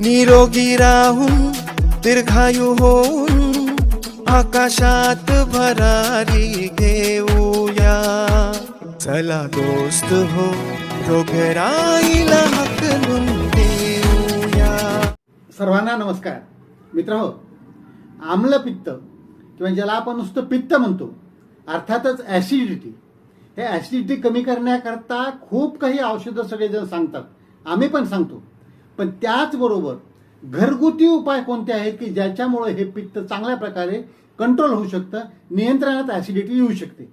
निरोगी राहून दीर्घायू होऊन आकाशात भरारी घेऊया. चला दोस्त हो रोगराईला हकलून देऊया. सर्वांना नमस्कार. मित्र हो आम्लपित्त किंवा ज्याला आपण नुसतं पित्त म्हणतो अर्थातच ॲसिडिटी हे ॲसिडिटी कमी करण्याकरता खूप काही औषधं सगळेजण सांगतात. आम्ही पण सांगतो. पण त्याचबरोबर घरगुती उपाय कोणते आहेत की ज्याच्यामुळे हे पित्त चांगल्या प्रकारे कंट्रोल होऊ शकतं नियंत्रणात ॲसिडिटी येऊ शकते?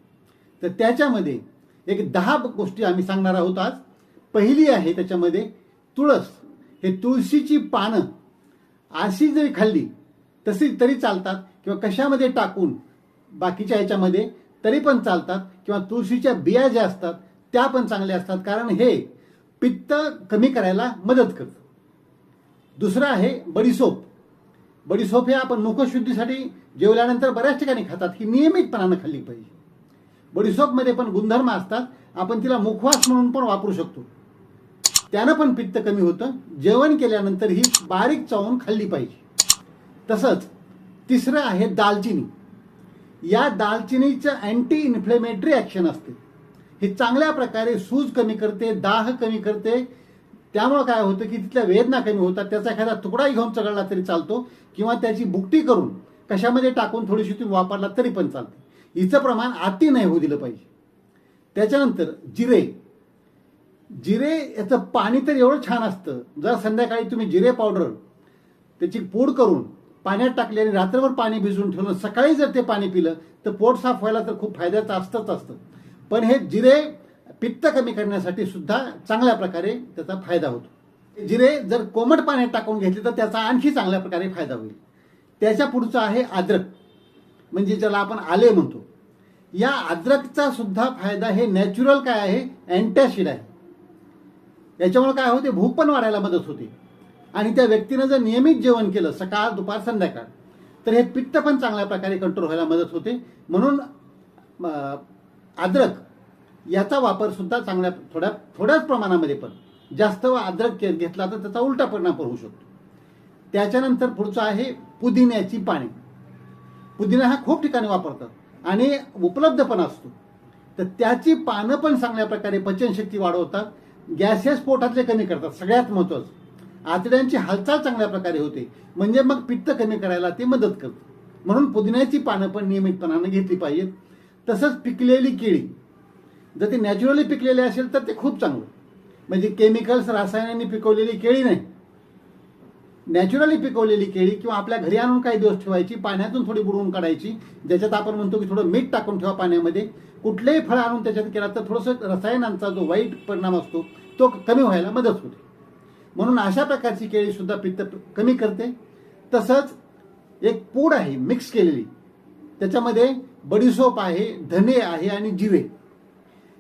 तर त्याच्यामध्ये एक दहा गोष्टी आम्ही सांगणार आहोत आज. पहिली आहे त्याच्यामध्ये तुळस. हे तुळशीची पानं अशी जरी खाल्ली तशी तरी चालतात किंवा कशामध्ये टाकून बाकीच्या ह्याच्यामध्ये तरी पण चालतात किंवा तुळशीच्या बिया ज्या असतात त्या पण चांगल्या असतात कारण हे पित्त कमी करायला मदत करतं. दुसरं आहे बडीसोप बडीसोप हे आपण मुखशुद्धीसाठी जेवल्यानंतर बऱ्याच ठिकाणी खातात ही नियमितपणानं खाल्ली पाहिजे. बडीसोपमध्ये पण गुणधर्म असतात आपण तिला मुखवास म्हणून पण वापरू शकतो. त्यानं पण पित्त कमी होतं जेवण केल्यानंतर ही बारीक चावून खाल्ली पाहिजे. तसंच तिसरं आहे दालचिनी. या दालचिनीचं अँटी इन्फ्लेमेटरी ॲक्शन असते. हे चांगल्या प्रकारे सूज कमी करते दाह कमी करते त्यामुळं काय होतं की तिथल्या वेदना कमी होतात त्याचा एखादा तुकडाही घेऊन चघळला तरी चालतो किंवा त्याची बुकटी करून कशामध्ये टाकून थोडीशी तुम्ही वापरला तरी पण चालते. हिचं प्रमाण अति नाही होऊ दिलं पाहिजे. त्याच्यानंतर जिरे. जिरे याचं पाणी तर एवढं छान असतं. जर संध्याकाळी तुम्ही जिरे पावडर त्याची पूड करून पाण्यात टाकली आणि रात्रभर पाणी भिजवून ठेवलं सकाळी जर ते पाणी पिलं तर पोट साफ व्हायला तर खूप फायद्याचं असतंच असतं. पण हे जिरे पित्त कमी करण्यासाठी सुद्धा चांगल्या प्रकारे त्याचा फायदा होतो. जिरे जर कोमट पाण्यात टाकून घेतले तर त्याचा आणखी चांगल्या प्रकारे फायदा होईल. त्याच्या पुढचं आहे अद्रक. म्हणजे ज्याला आपण आले म्हणतो. या अद्रकचा सुद्धा फायदा हे नॅचरल काय आहे? अँटॅसिड आहे. याच्यामुळे काय होते? भूक पण वाढायला मदत होते. आणि त्या व्यक्तीनं जर नियमित जेवण केलं सकाळ दुपार संध्याकाळ तर हे पित्त पण चांगल्या प्रकारे कंट्रोल व्हायला मदत होते. म्हणून अद्रक याचा वापर सुद्धा चांगल्या थोड्या थोड्याच प्रमाणामध्ये पण. जास्त अद्रक घेतला तर त्याचा उलटा परिणाम होऊ शकतो. त्याच्यानंतर पुढचं आहे पुदिन्याची पाने. पुदिना हा खूप ठिकाणी वापरतात आणि उपलब्ध पण असतो. तर त्याची पानं पण चांगल्या प्रकारे पचनशक्ती वाढवतात. गॅसेस पोटातले कमी करतात सगळ्यात महत्वाचं. आतड्यांची हालचाल चांगल्या प्रकारे होते. म्हणजे मग पित्त कमी करायला ते मदत करतं. म्हणून पुदिन्याची पानं पण नियमितपणानं घेतली पाहिजेत. तसंच पिकलेली केळी. जर ते नॅचरली पिकलेले असेल तर ते खूप चांगलं. म्हणजे केमिकल्स रसायनांनी पिकवलेली केळी नाही. नॅचरली पिकवलेली केळी किंवा आपल्या घरी आणून काही दिवस ठेवायची पाण्यातून थोडी बुडवून काढायची ज्याच्यात आपण म्हणतो की थोडं मीठ टाकून ठेवा पाण्यामध्ये. कुठलेही फळ आणून त्याच्यात केला तर थोडंसं रसायनांचा जो वाईट परिणाम असतो तो कमी व्हायला मदत होते. म्हणून अशा प्रकारची केळी सुद्धा पित्त कमी करते. तसंच एक पूड आहे मिक्स केलेली. त्याच्यामध्ये बडीसोप आहे धने आहे आणि जिरे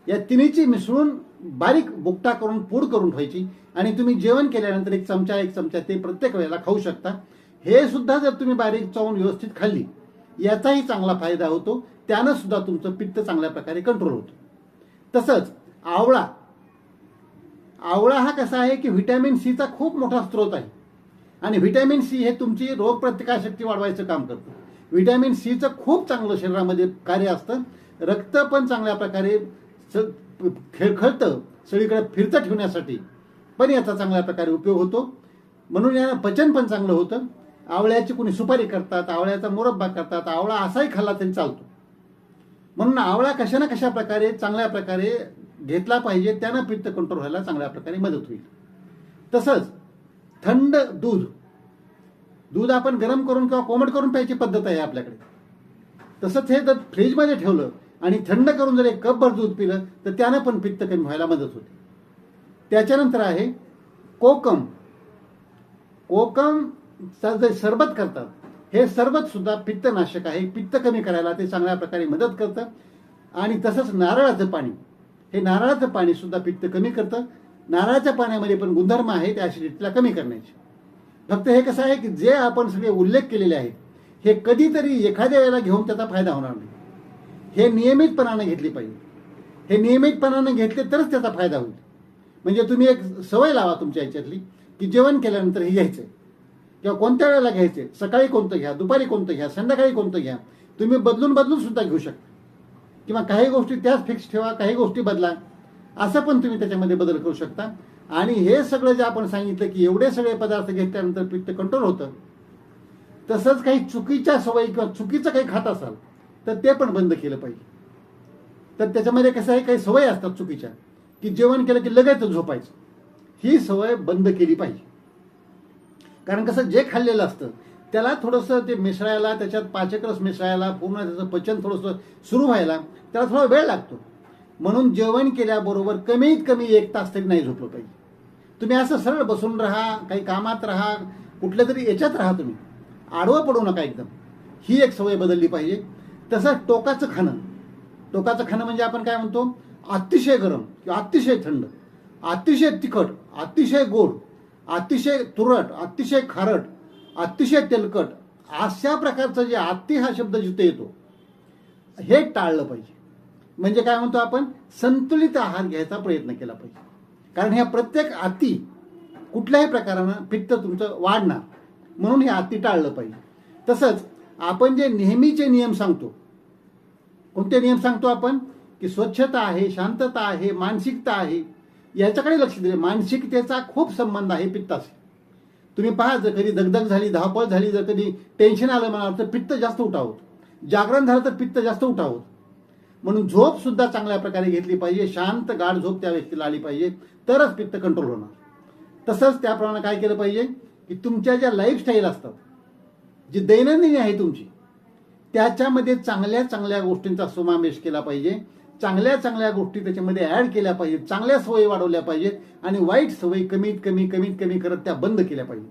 या तिन्हीची मिसळून बारीक बुकटा करून पूड करून ठेवायची. आणि तुम्ही जेवण केल्यानंतर एक चमचा एक चमचा ते प्रत्येक वेळेला खाऊ शकता. हे सुद्धा जर तुम्ही बारीक चावून व्यवस्थित खाल्ली याचाही चांगला फायदा होतो. त्यानं सुद्धा तुमचं पित्त चांगल्या प्रकारे कंट्रोल होतं. तसंच आवळा. आवळा हा कसा आहे की व्हिटॅमिन सीचा खूप मोठा स्रोत आहे. आणि व्हिटॅमिन सी हे तुमची रोगप्रतिकारशक्ती वाढवायचं काम करतं. व्हिटॅमिन सीचं खूप चांगलं शरीरामध्ये कार्य असतं. रक्त पण चांगल्या प्रकारे स- खेळखळतं सगळीकडे फिरतं ठेवण्यासाठी. पण याचा चांगल्या प्रकारे उपयोग होतो. म्हणून यांना पचन पण चांगलं होतं. आवळ्याची कोणी सुपारी करतात आवळ्याचा मुरब्बा करतात आवळा असाही खाल्ला तरी चालतो. म्हणून आवळा कशा ना कशा प्रकारे चांगल्या प्रकारे घेतला पाहिजे त्यानं पित्त कंट्रोल व्हायला चांगल्या प्रकारे मदत होईल. तसंच थंड दूध. दूध आपण गरम करून किंवा कोमट करून प्यायची पद्धत आहे आपल्याकडे. तसंच हे जर फ्रीजमध्ये ठेवलं आणि थंड करून जर एक कपभर दूध पिलं तर त्यानं पण पित्त कमी व्हायला मदत होते. त्याच्यानंतर आहे कोकम. कोकमचा जे सरबत करतात हे सरबत सुद्धा पित्तनाशक आहे. पित्त कमी करायला ते चांगल्या प्रकारे मदत करतं. आणि तसंच नारळाचं पाणी. हे नारळाचं पाणी सुद्धा पित्त कमी करतं. नारळाच्या पाण्यामध्ये पण गुणधर्म आहे त्या ॲसिडिटीला कमी करण्याचे. फक्त हे कसं आहे की जे आपण सगळे उल्लेख केलेले आहेत हे कधीतरी एखाद्या वेळेला घेऊन त्याचा फायदा होणार नाही. हे नियमितपणाने घेतली पाहिजे. हे नियमितपणाने घेतले तरच त्याचा फायदा होईल. म्हणजे तुम्ही एक सवय लावा तुमच्या ह्याच्यातली की जेवण केल्यानंतर हे घ्यायचंय. किंवा कोणत्या वेळेला घ्यायचे सकाळी कोणतं घ्या? दुपारी कोणतं घ्या? संध्याकाळी कोणतं घ्या? तुम्ही बदलून बदलून सुद्धा घेऊ शकता. किंवा काही गोष्टी त्याच फिक्स ठेवा काही गोष्टी बदला. असं पण तुम्ही त्याच्यामध्ये बदल करू शकता. आणि हे सगळं जे आपण सांगितलं की एवढे सगळे पदार्थ घेतल्यानंतर पित्त कंट्रोल होतं तसंच काही चुकीच्या सवयी किंवा चुकीचं काही खात असाल तर ते पण बंद केलं पाहिजे. तर त्याच्यामध्ये कसं आहे काही सवय असतात चुकीच्या की जेवण केलं की लगेच झोपायचं. ही सवय बंद केली पाहिजे. कारण कसं जे खाल्लेलं असतं त्याला थोडंसं ते मिसळायला त्याच्यात पाचकरस मिसळायला पूर्ण त्याचं पचन थोडंसं सुरू व्हायला त्याला थोडा वेळ लागतो. म्हणून जेवण केल्याबरोबर कमीत कमी एक तास तरी नाही झोपलं पाहिजे. तुम्ही असं सरळ बसून राहा काही कामात राहा कुठल्या तरी याच्यात राहा तुम्ही. आडवं पडू नका एकदम. ही एक सवय बदलली पाहिजे. तसंच टोकाचं खाणं. टोकाचं खाणं म्हणजे आपण काय म्हणतो? अतिशय गरम किंवा अतिशय थंड अतिशय तिखट अतिशय गोड अतिशय तुरट अतिशय खारट अतिशय तेलकट अशा प्रकारचं जे अति हा शब्द जिथे येतो हे टाळलं पाहिजे. म्हणजे काय म्हणतो आपण? संतुलित आहार घ्यायचा प्रयत्न केला पाहिजे. कारण ह्या प्रत्येक अति कुठल्याही प्रकारानं पित्त तुमचं वाढणार. म्हणून हे अति टाळलं पाहिजे. तसंच आपण जे नेहमीचे नियम सांगतो कोणते नियम सांगतो आपण? की स्वच्छता आहे शांतता आहे मानसिकता आहे याच्याकडे लक्ष दिले. मानसिकतेचा खूप संबंध आहे पित्ताशी. तुम्ही पहा जर कधी दगदग झाली धावपळ झाली जर कधी टेन्शन आलं मला तर पित्त जास्त उठावत जागरण झालं तर पित्त जास्त उठावत म्हणून झोप सुद्धा चांगल्या प्रकारे घेतली पाहिजे. शांत गाढ झोप त्या व्यक्तीला आली पाहिजे. तरच पित्त कंट्रोल होणार. तसंच त्याप्रमाणे काय केलं पाहिजे? की तुमच्या ज्या लाईफस्टाईल असतात जी दैनंदिनी आहे तुमची त्याच्यामध्ये चांगल्या चांगल्या गोष्टींचा समावेश केला पाहिजे. चांगल्या चांगल्या गोष्टी त्याच्यामध्ये ऍड केल्या पाहिजेत. चांगल्या सवयी वाढवल्या पाहिजेत आणि वाईट सवयी कमीत कमी कमीत कमी करत त्या बंद केल्या पाहिजेत.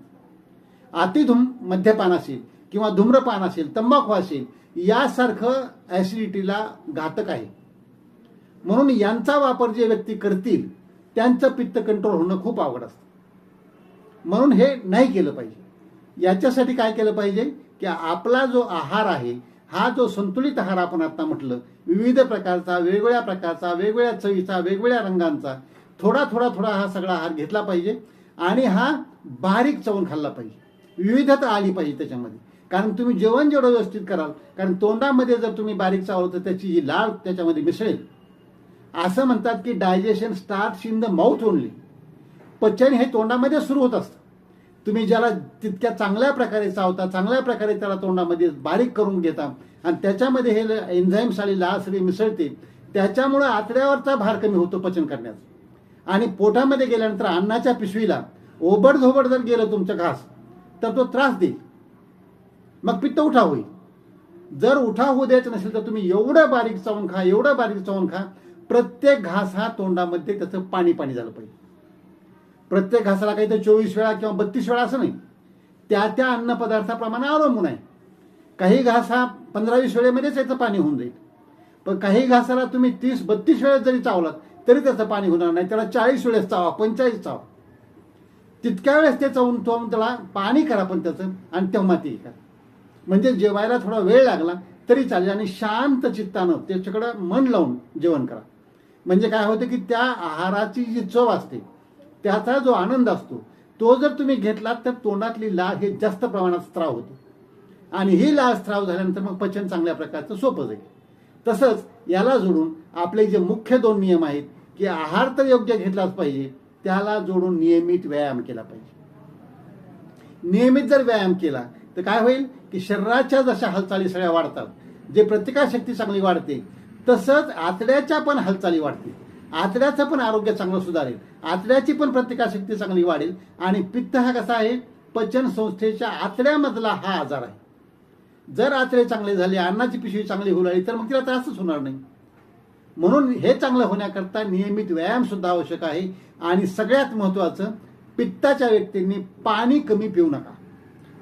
अतिधूम मद्यपान असेल किंवा धूम्रपान असेल तंबाखू असेल यासारखं ॲसिडिटीला घातक आहे. म्हणून यांचा वापर जे व्यक्ती करतील त्यांचं पित्त कंट्रोल होणं खूप आवड असतं. म्हणून हे नाही केलं पाहिजे. याच्यासाठी काय केलं पाहिजे की आपला जो आहार आहे हा जो संतुलित आहार आपण आता म्हटलं विविध प्रकारचा वेगवेगळ्या प्रकारचा वेगवेगळ्या चवीचा वेगवेगळ्या रंगांचा थोडा थोडा थोडा हा सगळा आहार घेतला पाहिजे आणि हा बारीक चवून खाल्ला पाहिजे. विविधता आली पाहिजे त्याच्यामध्ये. कारण तुम्ही जेवण जेवढं व्यवस्थित कराल कारण तोंडामध्ये जर तुम्ही बारीक चावलं तर त्याची जी लाळ त्याच्यामध्ये मिसळेल. असं म्हणतात की digestion start in the mouth only. पचन हे तोंडामध्ये सुरू होत असतं. तुम्ही ज्याला तितक्या चांगल्या प्रकारे चावता चांगल्या प्रकारे त्याला तोंडामध्ये बारीक करून घेता आणि त्याच्यामध्ये हे एन्झाईम्स आणि लाळ मिसळते त्याच्यामुळं आतड्यावरचा भार कमी होतो पचन करण्याचा. आणि पोटामध्ये गेल्यानंतर अन्नाच्या पिशवीला ओबड झोबड जर गेलं तुमचं घास तर तो त्रास देईल. मग पित्त उठा होईल. जर उठा होऊ द्यायचं नसेल तर तुम्ही एवढं बारीक चावून खा एवढं बारीक चावून खा प्रत्येक घास हा तोंडामध्ये त्याचं पाणी पाणी झालं पाहिजे. प्रत्येक घासाला काही तर चोवीस वेळा किंवा बत्तीस वेळा असं नाही. त्या त्या अन्नपदार्थाप्रमाणे अवलंबून आहे. काही घास हा पंधरा वीस वेळेमध्येच याचं पाणी होऊन जाईल. पण काही घासाला तुम्ही तीस बत्तीस वेळेस जरी चावलात तरी त्याचं पाणी होणार नाही. त्याला चाळीस वेळेस चावा पंचेचाळीस चावा. तितक्या वेळेस ते चावून चावून त्याला पाणी करा पण त्याचं आणि तेव्हा ते करा. म्हणजे जेवायला थोडा वेळ लागला तरी चालेल आणि शांत चित्तानं त्याच्याकडं मन लावून जेवण करा. म्हणजे काय होतं की त्या आहाराची जी चव असते त्याचा जो आनंद असतो तो जर तुम्ही घेतलात तर तोंडातली लाळ हे जास्त प्रमाणात स्त्राव होतो. आणि ही लाळ स्त्राव झाल्यानंतर मग पचन चांगल्या प्रकारचं सोपं जाईल. तसंच याला जोडून आपले जे मुख्य दोन नियम आहेत की आहार तर योग्य घेतलाच पाहिजे त्याला जोडून नियमित व्यायाम केला पाहिजे. नियमित जर व्यायाम केला तर काय होईल की शरीराच्या जशा हालचाली सगळ्या वाढतात जे प्रतिकारशक्ती चांगली वाढते तसंच आतड्याच्या पण हालचाली वाढतील. आतड्याचं पण आरोग्य चांगलं सुधारेल. आतड्याची पण प्रतिकारशक्ती चांगली वाढेल. आणि पित्त हा कसा आहे? पचन संस्थेच्या आतड्यामधला हा आजार आहे. जर आतडे चांगले झाले अन्नाची पिशवी चांगली होऊ लागली तर मग तिला त्रासच होणार नाही. म्हणून हे चांगलं होण्याकरता नियमित व्यायाम सुद्धा आवश्यक आहे. आणि सगळ्यात महत्वाचं पित्ताच्या व्यक्तींनी पाणी कमी पिऊ नका.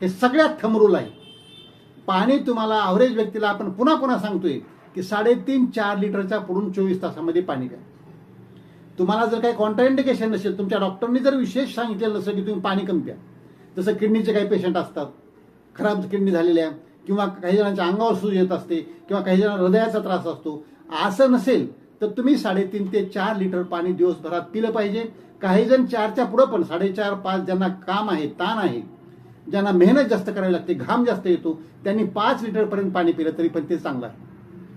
हे सगळ्यात थमरूल आहे. पाणी तुम्हाला ॲव्हरेज व्यक्तीला आपण पुन्हा पुन्हा सांगतोय की साडेतीन चार लिटरच्या पुढून चोवीस तासामध्ये पाणी प्या. तुम्हाला जर काही कॉन्ट्राइंडिकेशन नसेल तुमच्या डॉक्टरनी जर विशेष सांगितलेलं नसेल की तुम्ही पाणी कमी प्या जसं किडनीचे काही पेशंट असतात खराब किडनी झालेल्या किंवा काही जणांच्या अंगावर सूज येत असते किंवा काही जणांना हृदयाचा त्रास असतो असं नसेल तर तुम्ही साडेतीन ते चार लिटर पाणी दिवसभरात पिलं पाहिजे. काही जण चारच्या पुढं पण साडेचार पाच ज्यांना काम आहे ताण आहे ज्यांना मेहनत जास्त करावी लागते घाम जास्त येतो त्यांनी पाच लिटरपर्यंत पाणी पिलं तरी पण ते चांगलं आहे.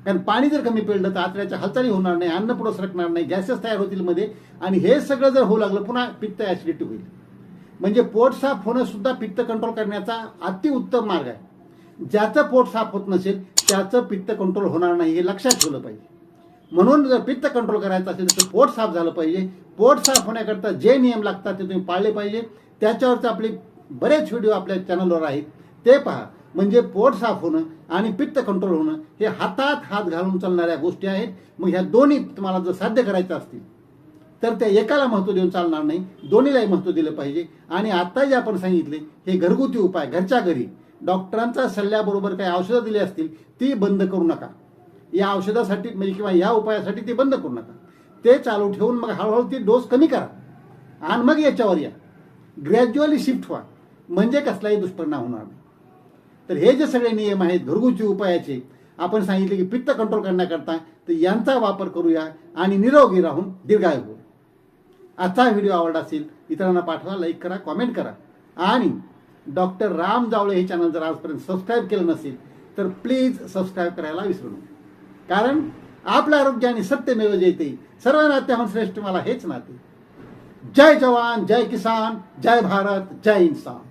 कारण पाणी जर कमी पिळलं तर आतड्याच्या हालचाली होणार नाही अन्न पुढं सरकणार नाही गॅसेस तयार होतील मध्ये आणि हे सगळं जर होऊ लागलं पुन्हा पित्त ऍसिडिटी होईल. म्हणजे पोट साफ होणं सुद्धा पित्त कंट्रोल करण्याचा अतिउत्तम मार्ग आहे. ज्याचं पोट साफ होत नसेल त्याचं पित्त कंट्रोल होणार नाही हे लक्षात ठेवलं पाहिजे. म्हणून जर पित्त कंट्रोल करायचं असेल तर पोट साफ झालं पाहिजे. पोट साफ होण्याकरता जे नियम लागतात ते तुम्ही पाळले पाहिजे. त्याच्यावरचे आपले बरेच व्हिडिओ आपल्या चॅनलवर आहेत. ते पहा. म्हणजे पोट साफ होणं आणि पित्त कंट्रोल होणं हे हातात हात घालून चालणाऱ्या गोष्टी आहेत. मग ह्या दोन्ही तुम्हाला जर साध्य करायचं असतील तर त्या एकाला महत्त्व देऊन चालणार नाही दोन्हीलाही महत्त्व दिलं पाहिजे. आणि आता जे आपण सांगितले हे घरगुती उपाय घरच्या घरी. डॉक्टरांचा सल्ल्याबरोबर काही औषधं दिली असतील ती बंद करू नका. या औषधासाठी म्हणजे किंवा या उपायासाठी ते बंद करू नका. ते चालू ठेवून मग हळूहळू ती डोस कमी करा. आणि मग याच्यावर या. ग्रॅज्युअली शिफ्ट व्हा. म्हणजे कसलाही दुष्परिणाम होणार नाही. तर हे जे सगळे नियम आहेत घरगुती उपायाचे आपण सांगितले की पित्त कंट्रोल करण्याकरता तर यांचा वापर करूया आणि निरोगी राहून दीर्घायू होऊ आजचा व्हिडिओ आवडला असेल इतरांना पाठवा लाईक करा कॉमेंट करा. आणि डॉक्टर राम जावळे हे चॅनल जर आजपर्यंत सबस्क्राईब केलं नसेल तर प्लीज सबस्क्राईब करायला विसरू नका. कारण आपलं आरोग्य आणि सत्यमेव जयते सर्व नात्याहून श्रेष्ठ मला हेच नाते. जय जवान जय किसान जय भारत जय इन्सान